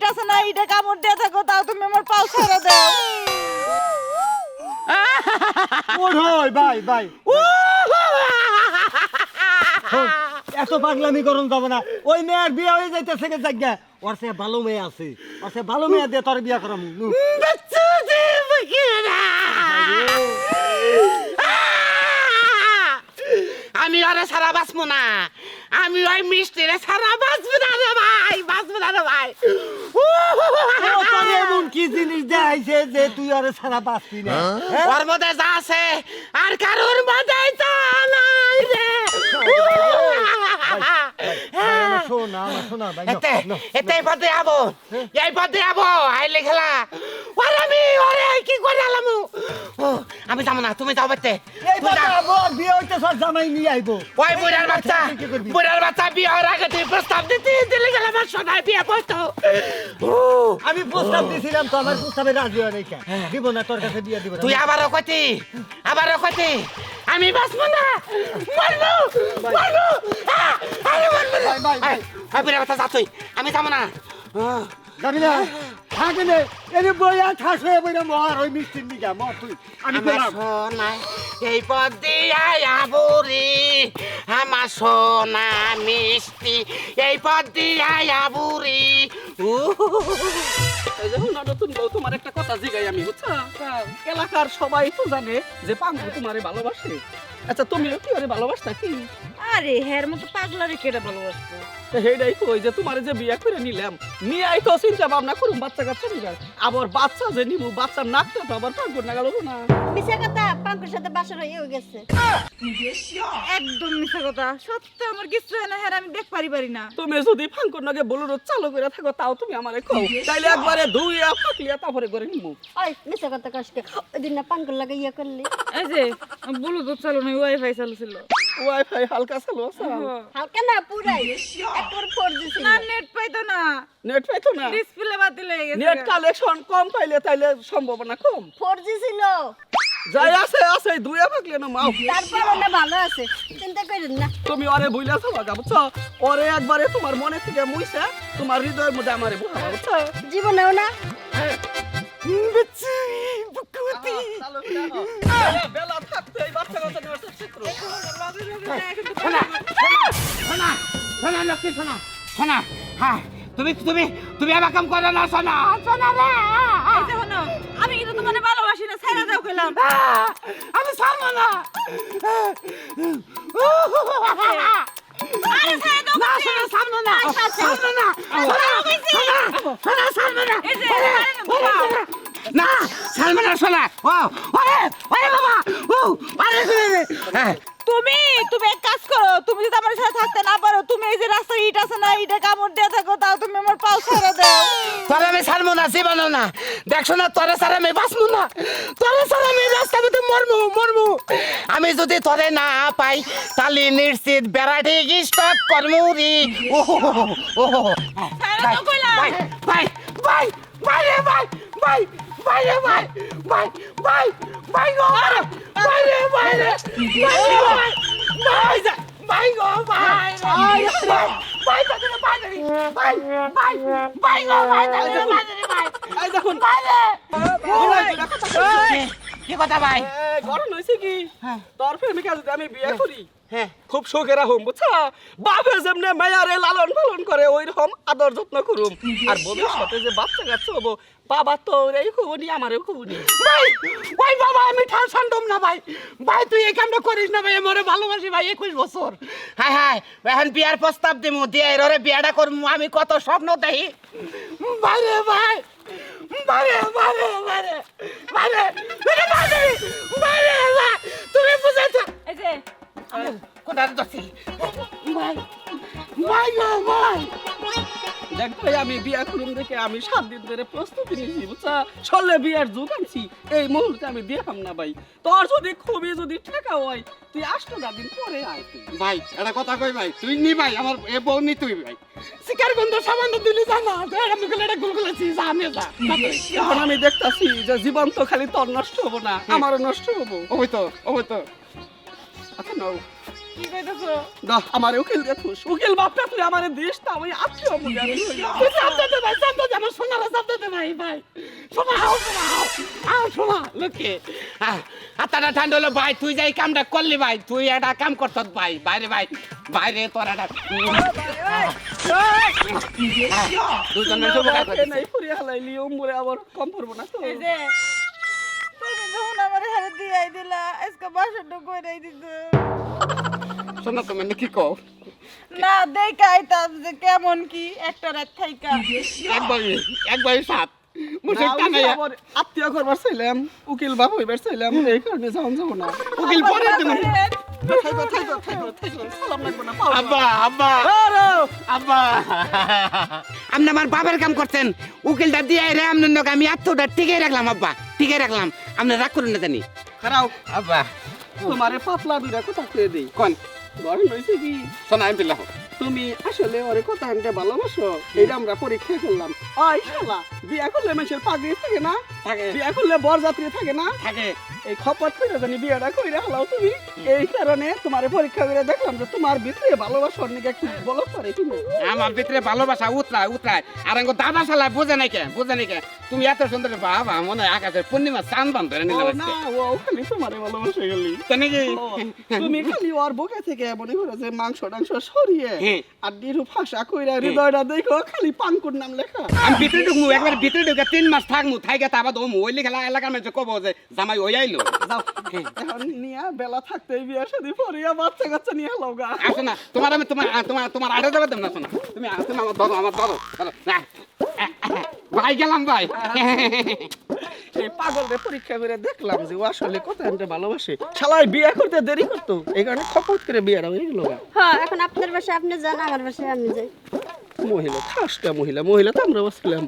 ইট আছে না ইটা কামড় দিয়ে থাকো তাও তুমি আমার পাও ছেড়ে দাও। ওই ভাই ভাই। এত পাগলামি করুন যাব না। ওই মেয়ের বিয়ে হয়ে যাইতেছে গে জায়গা ওর সে ভালো মেয়ে আছে। ওর সে ভালো মেয়ে দিয়ে তোর বিয়া করামু। আমি ওরে সারা বাঁচবো না। আমি ওই মিষ্টিরে সারা বাঁচবো না রে ভাই বাঁচবো না রে ভাই। ও তোর এমন কি জিনিস দেখাইছে যে তুই ওরে সারা বাঁচবি না? হ্যাঁ? ওর মধ্যে যা আছে আর কারোর মধ্যে তা নাই রে। পথে যাব এই পথে যাব আইলে খেলা। ওরে আমি ওরে কি করে আলাম? আমি যাব না তুমি যাও বাড়তে বিয়ে হইতেছে ওর জামাই নিয়ে আইবো ওই বুড়ার বাচ্চা কি করবি? বুড়ার বাচ্চা বিয়ে হওয়ার আগে তুই প্রস্তাব দিতে দিলে গেলে আমার সোনায় বিয়ে বসতো ও আমি প্রস্তাব দিছিলাম তো আমার প্রস্তাবে রাজি হয় নাই কে? দিব না তোর কাছে বিয়ে দিব না তুই আবারও কতি আবারও কতি আমি বাঁচবো না মরবো মরবো আহ, আরে মরবো না। ভাই, ভাই, ভাই। এই, এই বুড়ার বাচ্চা যা তুই আমি যাব না যাবি না থাকে নে বইয়া ঠাস বইরা মর ওই মিষ্টির মর তুই আমি গেলাম সোনা এই পথ দিয়া আবুরি আমার সোনা মিষ্টি এই পথ দিয়া আবুরি। নতুন বউ তোমার একটা কথা জিগাই আমি বুঝছ? এলাকার সবাই তো জানে যে পাঙ্গু তোমারে ভালোবাসে। আচ্ছা তুমিও কি ওরে ভালোবাসতা কি? আরে হের মতো পাগলারে কেটে ভালোবাসবো? তো হেডাই কই যে তোমারে যে বিয়ে করে নিলাম নিয়ে আই তো চিন্তা ভাবনা করুম বাচ্চা কাচ্চা নিবার। আবার বাচ্চা যে নিবো বাচ্চার নাকটা তো আবার পাঙ্গুর না গেল না। মিশা কথা পাঙ্কুর সাথে বাসর হয়ে গেছে। একদম মিথ্যা কথা। সত্যি আমার কিছু হয় না হ্যাঁ আমি দেখ পারি পারি না। তুমি যদি ফাঙ্কুর নাগে বলুন চালু করে থাকো তাও তুমি আমারে কও। তাইলে একবারে ধুইয়া ফাকলিয়া তারপরে করে নিবো ওই মিশা কথা কষ্টে ওই না পাঙ্কুর লাগে ইয়ে করলি। এই যে ব্লুটুথ চালু নাই ওয়াইফাই চালু ছিল। ওয়াইফাই হালকা চালু আছে? হালকা না পুরাই। একবার ফোর দিছিল না নেট পাইতো না। নেট পাইতো না? ডিসপ্লে বাতিল হয়ে গেছে। নেট কালেকশন কম পাইলে তাইলে সম্ভাবনা কম। ফোর জি ছিল। যাই আছে আছে দুইয়া ফাকলে না মাও। তারপর ওটা ভালো আছে। চিন্তা করেন না। তুমি ওরে ভুইলা যাবা গা বুঝছ? ওরে একবারে তোমার মনে থেকে মুইছে তোমার হৃদয়ের মধ্যে আমারে বুঝাবা বুঝছ? জীবনেও না। বুকুতি। বেলা থাকতে লক্ষ্মী শোনা শোনা। হ্যাঁ তুমি তুমি তুমি আমার কাম করো না শোনা শোনা রে। আমি কিন্তু তোমার ভালোবাসি না ছেড়ে দাও কইলাম। আমি ছাড়বো না। আরে ছেড়ে দাও না শোনা ছাড়বো না। ছাড়বো না। শোনা ছাড়বো না। ছাড়বো শোনা। ও ওরে বাবা। ও আরে হ্যাঁ তুমি তুমি এক কাজ করো তুমি যদি আমার সাথে থাকতে না পারো তুমি এই যে রাস্তার ইট আছে না ইটা কামড় দিয়ে থাকো তাও তুমি আমার পাও ছেড়ে দাও। তোরে আমি ছাড়বো না জীবনও না। দেখছ না তোরে ছাড়া আমি বাঁচবো না। তোরে ছাড়া আমি রাস্তার মধ্যে মরবো মরবো। আমি যদি তোরে না পাই তাহলে নিশ্চিত বেড়াটি স্টক করমুরি। ও ও ছাড়ে দাও কইলাম। ভাই ভাই ভাই। ভাই রে ভাই ভাই ভাই রে ভাই ভাই ভাই ভাই গো ভাই রে ভাই রে ভাই রে ভাই ভাই যা- ভাই গো ভাই ভাই ভাই তাকে ভাই ভাই ভাই ভাই গো ভাই তাকে ভাই ভাই এই দেখুন ভাই রে ওরা দুটা কথা কইছে। কি কথা ভাই? গরম হয়েছে কি? তোর প্রেমিকা যদি আমি বিয়ে করি? হ্যাঁ। খুব শোকের হোম বুঝছা? বাপে যেমনে মায়ারে লালন পালন করে ওই রকম আদর যত্ন করুম। আর ভবিষ্যতে যে বাচ্চা কাচ্চা হব বাবা তো এই খুবনি আমারও খুবনি ভাই ভাই বাবা আমি ঠাল শান্তম না ভাই। ভাই তুই এই কামটা করিস না ভাই আমার ভালোবাসি ভাই একুশ বছর। হ্যাঁ হ্যাঁ এখন বিয়ার প্রস্তাব দিমু দিয়ে এরে বিয়াটা করমু আমি কত স্বপ্ন দেখি। ভাই রে ভাই ভাই রে ভাই রে ভাই রে ভাই রে ভাই রে ভাই রে ভাই রে ভাই তুমি বুঝাইছ এই যে কোথায় দছি মাই মাই মাই দেখ ভাই আমি বিয়া করুম দেখে আমি সাত দিন ধরে প্রস্তুতি নিয়েছি বুঝছা? সলে বিয়ার যুগ আনছি এই মুহূর্তে আমি দিয়াম না ভাই। তোর যদি খুবই যদি ঠেকা হয় তুই আসতো না দিন পরে আয় তুই। ভাই এটা কথা কই ভাই তুই নি ভাই আমার এ বউ নি তুই ভাই। শিকার গন্ধ সামান্য দিলি জানা আমি গেলে এটা গুলগুলাছি যা আমি যা। এখন আমি দেখতাছি যে জীবন তো খালি তোর নষ্ট হব না আমারও নষ্ট হব। ওই তো ওই তো। আচ্ছা নাও। কি কইতেছো? দাও আমার উকিল উকিল বাপটা তুই আমার দিস তা আমি। তুই দে ভাই দে আমার দে ভাই লোকে। হাতাটা ঠান্ডা হলো ভাই তুই যাই কামটা করলি ভাই তুই একটা কাম করত ভাই বাইরে ভাই বাইরে তোর একটা দুজন নাই হালাইলি ওমরে আবার কম পড়ব না তো এই যে বাসনটা কইরাই দিছো। শোনা তুমি কি কও? না দেখা আইতাম যে কেমন কি একটা রাত থাইকা। একবার একবার সাত। আত্মীয় করবার চাইলাম উকিল বাপ হইবার চাইলাম এই কারণে যাওয়া যাব না। উকিল পরে তুমি। আপনি আমার বাবার কাম করছেন। উকিলটা দিয়ে রে আপনার আমি এতটা টিকে রাখলাম আব্বা। টিকে রাখলাম। আপনি রাগ করুন না জানি। আব্বা। তোমারে পাতলা দুইটা কথা কয়ে দেই। কোন? গরম হয়েছে কি শোনা আমি তুমি আসলে ওরে কথা আনতে ভালোবাসো এইটা আমরা পরীক্ষা করলাম। আয় শালা! বিয়া করলে মানুষের পাগড়ি থাকে না? থাকে। বিয়া করলে বরযাত্রী থাকে না? থাকে। এই খপত করে জানি বিয়াটা কইরা হলাও তুমি। এই কারণে তোমারে পরীক্ষা করে দেখলাম যে তোমার ভিতরে ভালোবাসার নিকে কি বলো পারে কি আমার ভিতরে ভালোবাসা উতরায় উতরায় আর আমার দাদা শালায় বোঝে নাই কে? বোঝে নাই কে? তুমি এত সুন্দর বাবা মনে হয় আকাশের পূর্ণিমা চান বান ধরে নিলাম না ও খালি তোমারে ভালোবাসে গেলি। তাই নাকি? তুমি খালি ওর বুকে থেকে মনে করো যে মাংস টাংস সরিয়ে হ্যাঁ। আর ডিরু ফাঁসা কইরা হৃদয়টা দেখো খালি পাঙ্কুর নাম লেখা। আমি ভিতরে ঢুকমু একবার ভিতরে ঢুকে তিন মাস থাকমু থাইকে তারপর দমু। ওই লিখে এলাকার মধ্যে কব যে জামাই ওই আইলো। যাও নিয়া বেলা থাকতে বিয়ে শাদি পরিয়া বাচ্চা কাচ্চা নিয়ে হলো গা। আসো না তোমার আমি তোমার তোমার তোমার আড়ে যাবে দেব না শোনা। তুমি তুমি আমার ধরো আমার ধরো ভাই গেলাম ভাই। এই পাগলদের পরীক্ষা করে দেখলাম যে ও আসলে কত আনতে ভালোবাসে। শালাই বিয়ে করতে দেরি করতো এই কারণে খপত করে বিয়েটা হয়ে গেল হ্যাঁ এখন আপনার বাসায় আপনি যান আমার বাসায় আমি যাই। মহিলা খাসটা মহিলা মহিলা তো আমরা বসছিলাম